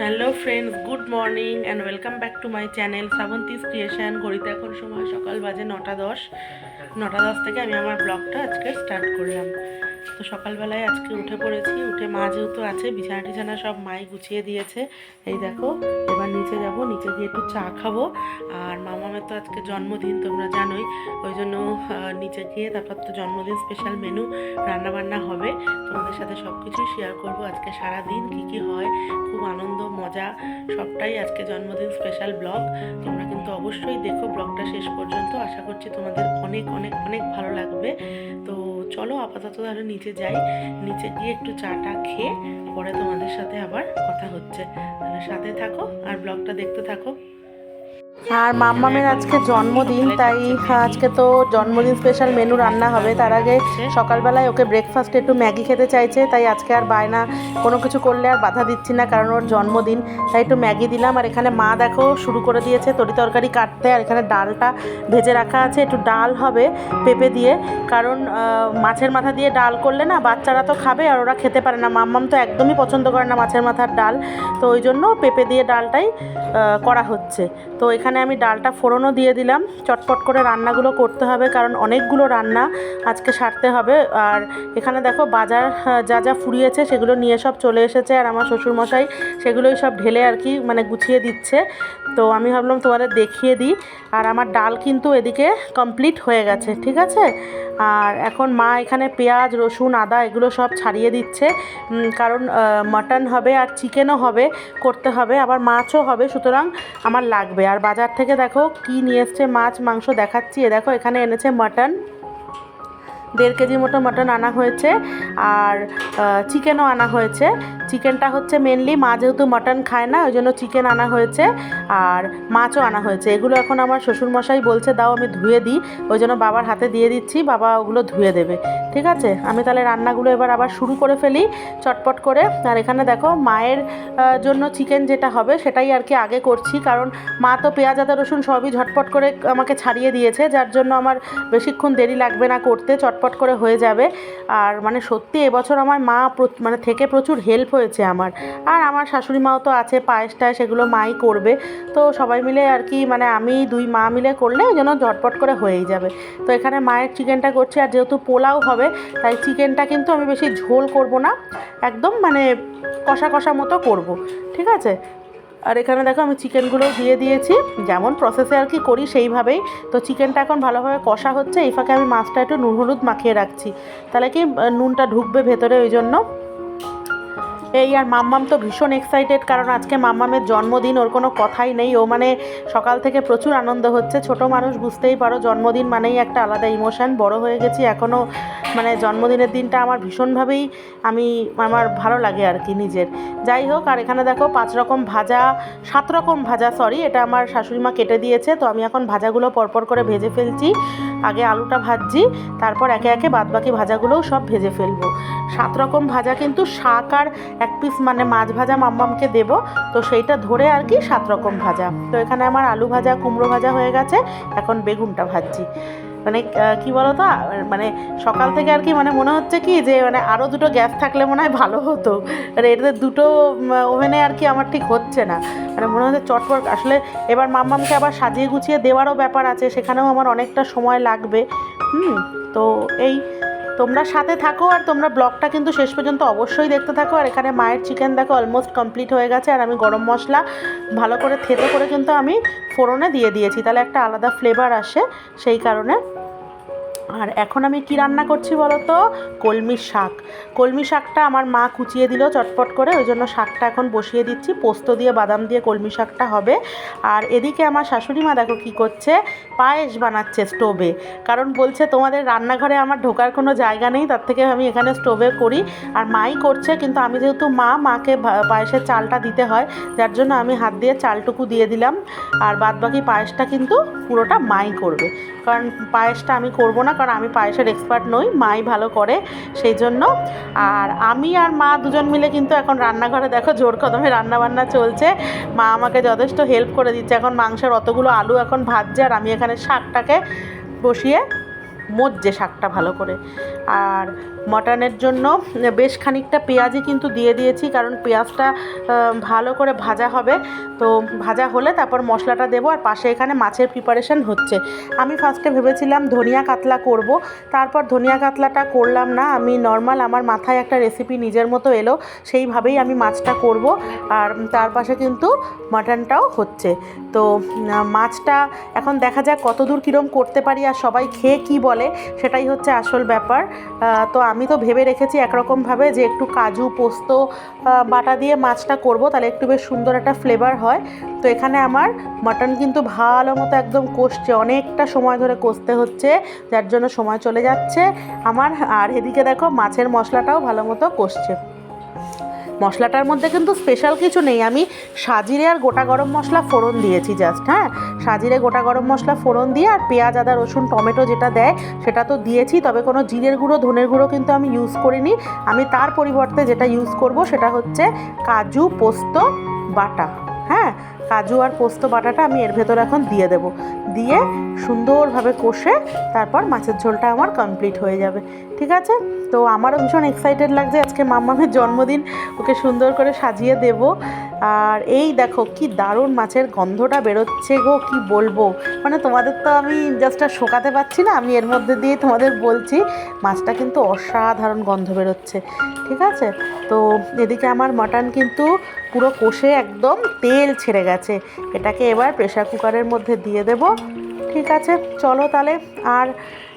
Hello friends good morning and welcome back to my channel Shrabanti's creation ঘড়িতে এখন সময় সকাল বাজে নটা দশ। নটা দশ থেকে আমি আমার ব্লগটা আজকে স্টার্ট করলাম। তো সকালবেলায় আজকে উঠে পড়েছি, উঠে মা যেহেতু আছে, বিছানা টিছানা সব মাই গুছিয়ে দিয়েছে। এই দেখো, এবার নিচে যাব, নিচে গিয়ে একটু চা খাব। আর মামামের তো আজকে জন্মদিন, তোমরা জানোই, ওই জন্য নিচে গিয়ে তারপর তো জন্মদিন স্পেশাল মেনু রান্নাবান্না হবে। তোমাদের সাথে সব কিছুই শেয়ার করব আজকে সারা দিন কী কী হয়, খুব আনন্দ, মজা, সবটাই আজকে জন্মদিন স্পেশাল ব্লগ তোমরা কিন্তু অবশ্যই দেখো ব্লগটা শেষ পর্যন্ত, আশা করছি তোমাদের অনেক অনেক অনেক ভালো লাগবে। তো চলো আপাতত তাহলে নিচে যাই। নিচে গিয়ে একটু চাটা খেয়ে পরে তোমাদের সাথে আবার কথা হচ্ছে। তাহলে সাথে থাকো আর ব্লগটা দেখতে থাকো। আর মাম্মামের আজকে জন্মদিন, তাই আজকে তো জন্মদিন স্পেশাল মেনু রান্না হবে। তার আগে সকালবেলায় ওকে ব্রেকফাস্টে একটু ম্যাগি খেতে চাইছে, তাই আজকে আর বায়না কোনো কিছু করলে আর বাধা দিচ্ছি না, কারণ ওর জন্মদিন। তাই একটু ম্যাগি দিলাম, আর এখানে মা দেখো শুরু করে দিয়েছে তরি তরকারি কাটতে, আর এখানে ডালটা ভেজে রাখা আছে। একটু ডাল হবে পেঁপে দিয়ে, কারণ মাছের মাথা দিয়ে ডাল করলে না বাচ্চারা তো খাবে আর ওরা খেতে পারে না। মাম্মাম তো একদমই পছন্দ করে না মাছের মাথার ডাল, তো ওই জন্য পেঁপে দিয়ে ডালটাই করা হচ্ছে। তো এখানে আমি ডালটা ফোড়নও দিয়ে দিলাম। চটপট করে রান্নাগুলো করতে হবে কারণ অনেকগুলো রান্না আজকে সারতে হবে। আর এখানে দেখো বাজার যা যা ফুরিয়েছে সেগুলো নিয়ে সব চলে এসেছে আর আমার শ্বশুরমশাই সেগুলোই সব ঢেলে আর কি মানে গুছিয়ে দিচ্ছে। তো আমি ভাবলাম তোমাদের দেখিয়ে দিই। আর আমার ডাল কিন্তু এদিকে কমপ্লিট হয়ে গেছে, ঠিক আছে? আর এখন মা এখানে পেঁয়াজ, রসুন, আদা এগুলো সব ছাড়িয়ে দিচ্ছে। কারণ মাটন হবে আর চিকেনও হবে, করতে হবে। আবার মাছও হবে, সুতরাং আমার লাগবে। আর বাজার থেকে দেখো কি নিয়ে এসছে, মাছ, মাংস দেখাচ্ছি। এ দেখো, এখানে এনেছে মাটন। দেড় কেজি মতো মাটন আনা হয়েছে আর চিকেনও আনা হয়েছে। চিকেনটা হচ্ছে মেনলি মা যেহেতু মাটন খায় না, ওই জন্য চিকেন আনা হয়েছে। আর মাছও আনা হয়েছে। এগুলো এখন আমার শ্বশুরমশাই বলছে, দাও আমি ধুয়ে দিই, ওই জন্য বাবার হাতে দিয়ে দিচ্ছি, বাবা ওগুলো ধুয়ে দেবে। ঠিক আছে? আমি তাহলে রান্নাগুলো এবার আবার শুরু করে ফেলি, চটপট করে। আর এখানে দেখো, মায়ের জন্য চিকেন যেটা হবে, সেটাই আর কি আগে করছি। কারণ মা তো পেঁয়াজ, আদা, রসুন সবই ঝটপট করে আমাকে ছাড়িয়ে দিয়েছে, যার জন্য আমার বেশিক্ষণ দেরি লাগবে না করতে, চটপট করে হয়ে যাবে। আর মানে সত্যি এবছর আমার মা মানে থেকে প্রচুর হেল্প হয়েছে আমার। আর আমার শাশুড়ি মাও তো আছে পায়েস টায়েস সেগুলো মাই করবে। তো সবাই মিলে আর কি মানে আমি দুই মা মিলে করলে ওই জন্য ঝটপট করে হয়েই যাবে। তো এখানে মায়ের চিকেনটা করছি, আর যেহেতু পোলাও হবে, তাই চিকেনটা কিন্তু আমি বেশি ঝোল করব না, একদম মানে কষা কষা মতো করব, ঠিক আছে? আর এখানে দেখো আমি চিকেনগুলো দিয়ে দিয়েছি, যেমন প্রসেসে আর কি করি সেইভাবেই। তো চিকেনটা এখন ভালোভাবে কষা হচ্ছে, এই ফাঁকে আমি মাছটা একটু নুন হলুদ মাখিয়ে রাখছি। তাহলে কি নুনটা ঢুকবে ভেতরে ওই জন্য। এই আর মাম্মাম তো ভীষণ এক্সাইটেড কারণ আজকে মাম্মামের জন্মদিন, ওর কোনো কথাই নেই। ও মানে সকাল থেকে প্রচুর আনন্দ হচ্ছে। ছোট মানুষ বুঝতেই পারো, জন্মদিন মানেই একটা আলাদা ইমোশন বড় হয়ে গেছি এখনও মানে জন্মদিনের দিনটা আমার ভীষণভাবেই আমি, আমার ভালো লাগে আর কি নিজের। যাই হোক, আর এখানে দেখো, পাঁচ রকম ভাজা, সাত রকম ভাজা সরি এটা আমার শাশুড়ি মা কেটে দিয়েছে। তো আমি এখন ভাজাগুলো পরপর করে ভেজে ফেলছি। আগে আলুটা ভাজছি, তারপর একে একে বাদবাকি ভাজাগুলোও সব ভেজে ফেলব। সাত রকম ভাজা কিন্তু শাক আর এক পিস মানে মাছ ভাজা মাম্মামকে দেব। তো সেইটা ধরে আর কি সাত রকম ভাজা। তো এখানে আমার আলু ভাজা, কুমড়ো ভাজা হয়ে গেছে। এখন বেগুনটা ভাজছি। মানে কি বলো তো মানে সকাল থেকে আর কি মানে মনে হচ্ছে কি যে মানে আরও দুটো গ্যাস থাকলে মনে হয় ভালো হতো। আর এটাতে দুটো ওভেনে আর কি আমার ঠিক হচ্ছে না। মানে মনে হচ্ছে চটপট। আসলে এবার মাম্মামকে আবার সাজিয়ে গুছিয়ে দেওয়ারও ব্যাপার আছে। সেখানেও আমার অনেকটা সময় লাগবে। হুম, তো এই তোমরা সাথে থাকো আর তোমরা ব্লগটা কিন্তু শেষ পর্যন্ত অবশ্যই দেখতে থাকো। আর এখানে মায়ের চিকেন দেখো অলমোস্ট কমপ্লিট হয়ে গেছে আর আমি গরম মশলা ভালো করে থেতো করে কিন্তু আমি ফোড়নে দিয়ে দিয়েছি। তাহলে একটা আলাদা ফ্লেভার আসে সেই কারণে আর এখন আমি কি রান্না করছি বলো তো? কলমি শাক। কলমি শাকটা আমার মা কুচিয়ে দিল চটপট করে, ওই জন্য শাকটা এখন বসিয়ে দিচ্ছি। পোস্ত দিয়ে, বাদাম দিয়ে কলমি শাকটা হবে। আর এদিকে আমার শাশুড়ি মা দেখো কী করছে, পায়েস বানাচ্ছে স্টোভে। কারণ বলছে, তোমাদের রান্নাঘরে আমার ঢোকার কোনো জায়গা নেই, তার থেকে আমি এখানে স্টোভে করি। আর মাই করছে, কিন্তু আমি যেহেতু মা, মাকে পায়েসের চালটা দিতে হয়, যার জন্য আমি হাত দিয়ে চালটুকু দিয়ে দিলাম। আর বাদবাকি পায়েসটা কিন্তু পুরোটা মাই করবে। কারণ পায়েসটা আমি করব না কারণ আমি পায়েসের এক্সপার্ট নই, মাই ভালো করে সেই জন্য। আর আমি আর মা দুজন মিলে কিন্তু এখন রান্নাঘরে দেখো জোর কদমে রান্নাবান্না চলছে। মা আমাকে যথেষ্ট হেল্প করে দিচ্ছে। এখন মাংসের অতগুলো আলু এখন ভাজছে আর আমি এখানে শাকটাকে বসিয়ে মজ্জে শাকটা ভালো করে। আর মটনের জন্য বেশ খানিকটা পেঁয়াজই কিন্তু দিয়ে দিয়েছি, কারণ পেঁয়াজটা ভালো করে ভাজা হবে। তো ভাজা হলে তারপর মশলাটা দেবো, আর পাশে এখানে মাছের প্রিপারেশান হচ্ছে। আমি ফার্স্টে ভেবেছিলাম ধনিয়া কাতলা করব, তারপর ধনিয়া কাতলাটা করলাম না। আমি নর্মাল আমার মাথায় একটা রেসিপি নিজের মতো এলো, সেইভাবেই আমি মাছটা করব, আর তার পাশে কিন্তু মাটনটাও হচ্ছে। তো মাছটা এখন দেখা যাক কতদূর কীরম করতে পারি, আর সবাই খেয়ে কি বলে। সেটাই হচ্ছে আসল ব্যাপার। তো আমি তো ভেবে রেখেছি একরকমভাবে যে একটু কাজু, পোস্ত বাটা দিয়ে মাছটা করব, তাহলে একটু বেশ সুন্দর একটা ফ্লেভার হয়। তো এখানে আমার মাটন কিন্তু ভালো মতো একদম কষছে, অনেকটা সময় ধরে কষতে হচ্ছে, যার জন্য সময় চলে যাচ্ছে। আমার, আর এদিকে দেখো, মাছের মশলাটাও ভালো মতো কষছে। মশলাটার মধ্যে কিন্তু স্পেশাল কিছু নেই। আমি সাজিরে আর গোটা গরম মশলা ফোড়ন দিয়েছি জাস্ট হ্যাঁ? সাজিরে গোটা গরম মশলা ফোড়ন দিয়ে আর পেঁয়াজ, আদা, রসুন, টমেটো যেটা দেয়, সেটা তো দিয়েছি, তবে কোনো জিরের গুঁড়ো, ধনের গুঁড়ো কিন্তু আমি ইউজ করিনি। আমি তার পরিবর্তে যেটা ইউজ করব সেটা হচ্ছে কাজু, পোস্ত, বাটা হ্যাঁ? কাজু আর পোস্ত, বাটাটা আমি এর ভেতর এখন দিয়ে দেব। দিয়ে সুন্দরভাবে কষে তারপর মাছের ঝোলটা আমার কমপ্লিট হয়ে যাবে। ঠিক আছে? তো আমারও ভীষণ এক্সাইটেড লাগছে আজকে মাম্মামের জন্মদিন। ওকে সুন্দর করে সাজিয়ে দেব। আর এই দেখো, কি দারুণ মাছের গন্ধটা বেরোচ্ছে গো, কি বলব? মানে তোমাদের তো আমি জাস্ট আর শোকাতে পারছি না, আমি এর মধ্যে দিয়ে তোমাদের বলছি, মাছটা কিন্তু অসাধারণ গন্ধ বেরোচ্ছে, ঠিক আছে? তো এদিকে আমার মাটন কিন্তু পুরো কষে একদম তেল ছেড়ে গেছে। এটাকে এবার প্রেশার কুকারের মধ্যে দিয়ে দেব, ঠিক আছে? চলো তাহলে, আর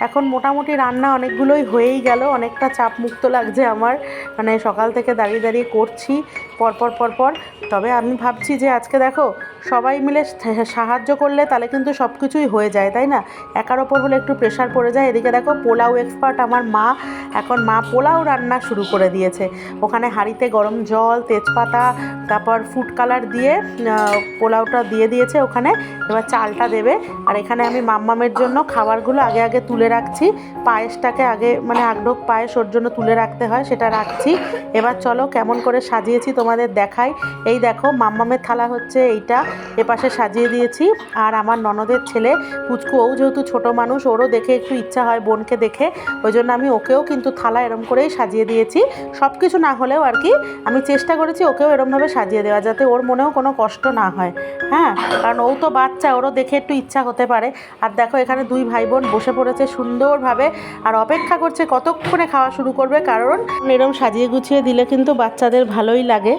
এখন মোটামুটি রান্না অনেকগুলোই হয়েই গেল। অনেকটা চাপ মুক্ত লাগছে আমার। মানে সকাল থেকে দাঁড়িয়ে দাঁড়িয়ে করছি। পরপর পরপর তবে আমি ভাবছি যে আজকে দেখো, সবাই মিলে সাহায্য করলে তাহলে কিন্তু সব কিছুই হয়ে যায়, তাই না? একার ওপর হলে একটু প্রেশার পড়ে যায়। এদিকে দেখো, পোলাও এক্সপার্ট আমার মা, এখন মা পোলাও রান্না শুরু করে দিয়েছে। ওখানে হাঁড়িতে গরম জল, তেজপাতা, তারপর ফুড কালার দিয়ে পোলাওটা দিয়ে দিয়েছে ওখানে। এবার চালটা দেবে। আর এখানে আমি মাম্মামের জন্য খাবারগুলো আগে আগে তুলে রাখছি। পায়েসটাকে আগে মানে আগডোক পায়েস ওর জন্য তুলে রাখতে হয়, সেটা রাখছি। এবার চলো কেমন করে সাজিয়েছি তোমাদের দেখাই। এই দেখো, মাম্মামের থালা হচ্ছে এইটা। এপাশে সাজিয়ে দিয়েছি। আর আমার ননদের ছেলে, পুচকু, ও যেহেতু ছোট মানুষ, ওরও দেখে একটু ইচ্ছা হয় বোনকে দেখে। ওই জন্য আমি ওকেও কিন্তু থালা এরম করেই সাজিয়ে দিয়েছি। সব কিছু না হলেও আর কি, আমি চেষ্টা করেছি ওকেও এরমভাবে সাজিয়ে দেওয়া যাতে ওর মনেও কোনো কষ্ট না হয়। হ্যাঁ কারণ ও তো বাচ্চা, ওরও দেখে একটু ইচ্ছা হতে পারে। আর দেখো, এখানে দুই ভাই বোন বসে পড়েছে সুন্দরভাবে। আর অপেক্ষা করছে কতক্ষণে খাওয়া শুরু করবে, কারণ এরম সাজিয়ে গুছিয়ে দিলে কিন্তু বাচ্চাদের ভালোই লাগে।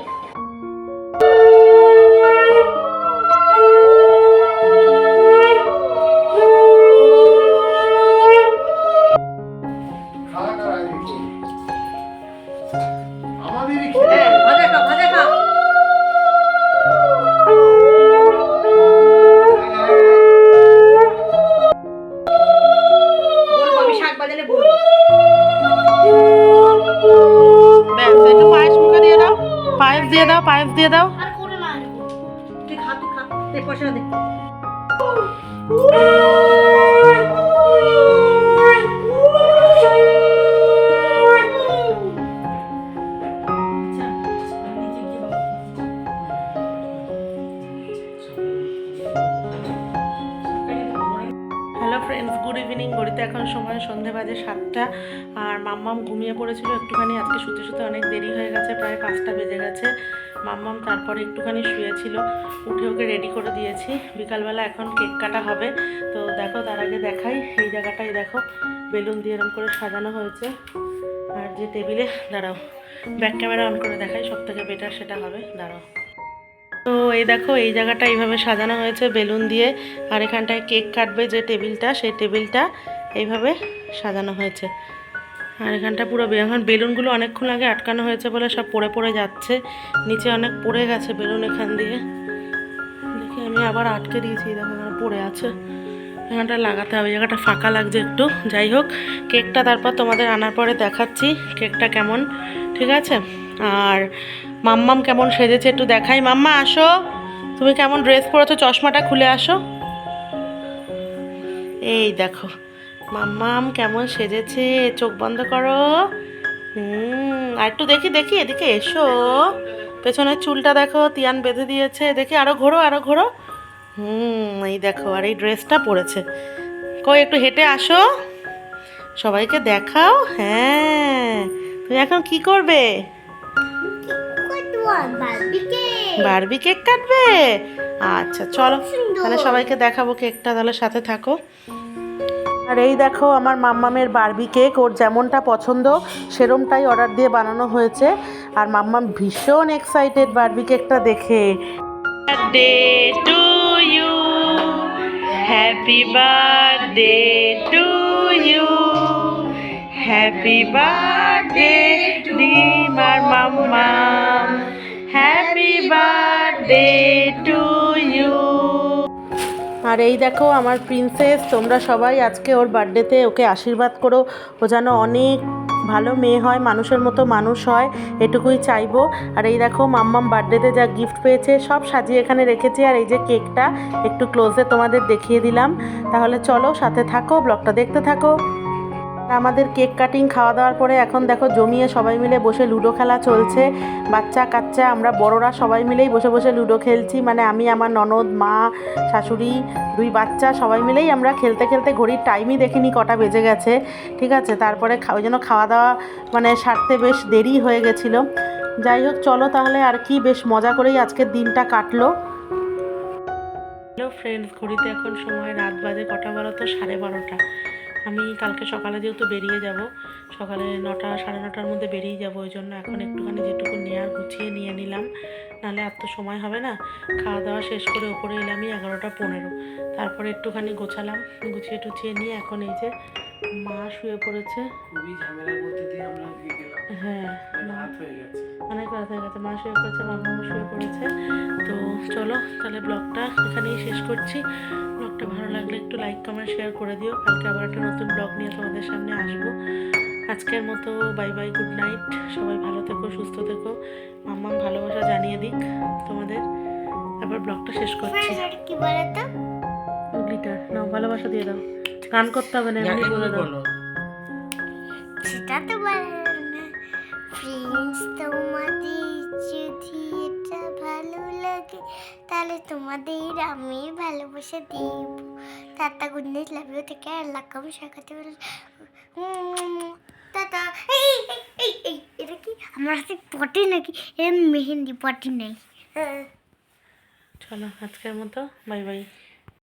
দিয়ে দাও। তুই খা তুই খা। দে পয়সা দে। সন্ধে বাজে সাতটা, আর মাম্মাম ঘুমিয়ে পড়েছিল একটুখানি, আজকে শুতে শুতে অনেক দেরি হয়ে গেছে, প্রায় পাঁচটা বেজে গেছে। মাম্মাম তারপরে একটুখানি শুয়েছিল, উঠে ওকে রেডি করে দিয়েছি। বিকালবেলা এখন কেক কাটা হবে, তো দেখো তার আগে দেখাই, এই জায়গাটাই দেখো, বেলুন দিয়ে এরকম করে সাজানো হয়েছে। আর যে টেবিলে, দাঁড়াও ব্যাক ক্যামেরা অন করে দেখাই, সব থেকে বেটার সেটা হবে, দাঁড়াও। তো এই দেখো, এই জায়গাটা এইভাবে সাজানো হয়েছে, বেলুন দিয়ে, আর এখানটায় কেক কাটবে যে টেবিলটা, সেই টেবিলটা এইভাবে সাজানো হয়েছে। আর এখানটা পুরো এখন বেলুনগুলো অনেকক্ষণ আগে আটকানো হয়েছে বলে সব পড়ে পড়ে যাচ্ছে। নিচে অনেক পড়ে গেছে বেলুন এখান দিয়ে। দেখি, আমি আবার আটকে দিয়েছি দেখো এখানে পড়ে আছে। এখানটা লাগাতে হবে, জায়গাটা ফাঁকা লাগছে একটু। যাই হোক, কেকটা তারপর তোমাদের আনার পরে দেখাচ্ছি, কেকটা কেমন, ঠিক আছে? আর মাম্মাম কেমন সেজেছে একটু দেখাই। মাম্মা, আসো। তুমি কেমন ড্রেস পরেছো? চশমাটা খুলে আসো। এই দেখো মাম্মাম কেমন সেজেছে? চোখ বন্ধ করো। হুম, আর একটু দেখি দেখি, এদিকে এসো। পেছনের চুলটা দেখো, তিয়ান বেঁধে দিয়েছে। দেখি, আরও ঘোরো আরও ঘোরো। হুম, এই দেখো, আর এই ড্রেসটা পরেছে। কই, একটু হেঁটে আসো। সবাইকে দেখাও। হ্যাঁ তুমি এখন কি করবে? বারবি কেক কাটবে? আচ্ছা চলো। তাহলে সবাইকে দেখাবো কেকটা, তাহলে সাথে থাকো। আর এই দেখো আমার মাম্মামের বার্বি কেক, ওর যেমনটা পছন্দ, সেরমটাই অর্ডার দিয়ে বানানো হয়েছে। আর মাম্মাম ভীষণ এক্সাইটেড বার্বি কেকটা দেখে। Happy birthday to you happy birthday dimmer মাম্মাম হ্যাপি বার্থডে টু ইউ আর এই দেখো আমার প্রিন্সেস তোমরা সবাই আজকে ওর বার্থডেতে ওকে আশীর্বাদ করো। ও যেন অনেক ভালো মেয়ে হয়, মানুষের মতো মানুষ হয়, এটুকুই চাইব। আর এই দেখো মাম্মাম বার্থডেতে যা গিফট পেয়েছে, সব সাজিয়ে এখানে রেখেছি। আর এই যে কেকটা একটু ক্লোজে তোমাদের দেখিয়ে দিলাম। তাহলে চলো সাথে থাকো ব্লগটা দেখতে থাকো। আমাদের কেক কাটিং খাওয়া দাওয়ার পরে এখন দেখো জমিয়ে সবাই মিলে বসে লুডো খেলা চলছে। বাচ্চা, কাচ্চা, আমরা বড়রা সবাই মিলেই বসে বসে লুডো খেলছি। মানে আমি, আমার ননদ, মা, শাশুড়ি, দুই বাচ্চা সবাই মিলেই আমরা খেলতে খেলতে ঘড়ির টাইমই দেখিনি কটা বেজে গেছে। ঠিক আছে, তারপরে ওই জন্য খাওয়া দাওয়া মানে সারতে বেশ দেরি হয়ে গেছিল। যাই হোক, চলো তাহলে আর কি বেশ মজা করেই আজকের দিনটা কাটলো। হ্যালো ফ্রেন্ডস ঘড়িতে এখন সময় রাত বাজে কটা বলো তো? সাড়ে বারোটা। আমি কালকে সকালে যেহেতু বেরিয়ে যাব, সকালে নটা সাড়ে নটার মধ্যে বেরিয়ে যাব, ওই জন্য এখন একটুখানি যেটুকু নেওয়ার গুছিয়ে নিয়ে নিলাম। নাহলে আর তো সময় হবে না। খাওয়া দাওয়া শেষ করে ওপরে এলামই এগারোটা পনেরো। তারপরে একটুখানি গোছালাম গুছিয়ে টুছিয়ে নিয়ে এখন এই যে মা শুয়ে পড়েছে। হ্যাঁ অনেক রাত হয়ে গেছে। মা শুয়ে পড়েছে মা মামা শুয়ে পড়েছে। তো চলো তাহলে ব্লগটা এখানেই শেষ করছি। ব্লগটা ভালো লাগলে একটু লাইক কমেন্ট শেয়ার করে দিও। কালকে আবার একটা নতুন ব্লগ নিয়ে তোমাদের সামনে আসব। আজকের মতো বাই বাই গুড নাইট। সবাই ভালো থেকো সুস্থ থেকো। মাম্মাম ভালোবাসা জানিয়ে দিক তোমাদের। আবার ব্লগটা শেষ করছি। কি বলতো উগলিটা নাও ভালোবাসা দিয়ে দাও। গান করতে হবে না এমনি বলে দাও। সেটা তো বলে না। ফ্রেন্ডস তোমাদের যদি এটা ভালো লাগে তাহলে তোমাদের আমি ভালোবাসা দিব। Tata good night love you থেকে আল্লাহ কম শাখাতে টাটা এই এই, এই এটা কি? আমার হাতে পটি নাকি? এর মেহেন্দি পটি নেই। চলো আজকের মতো বাই বাই।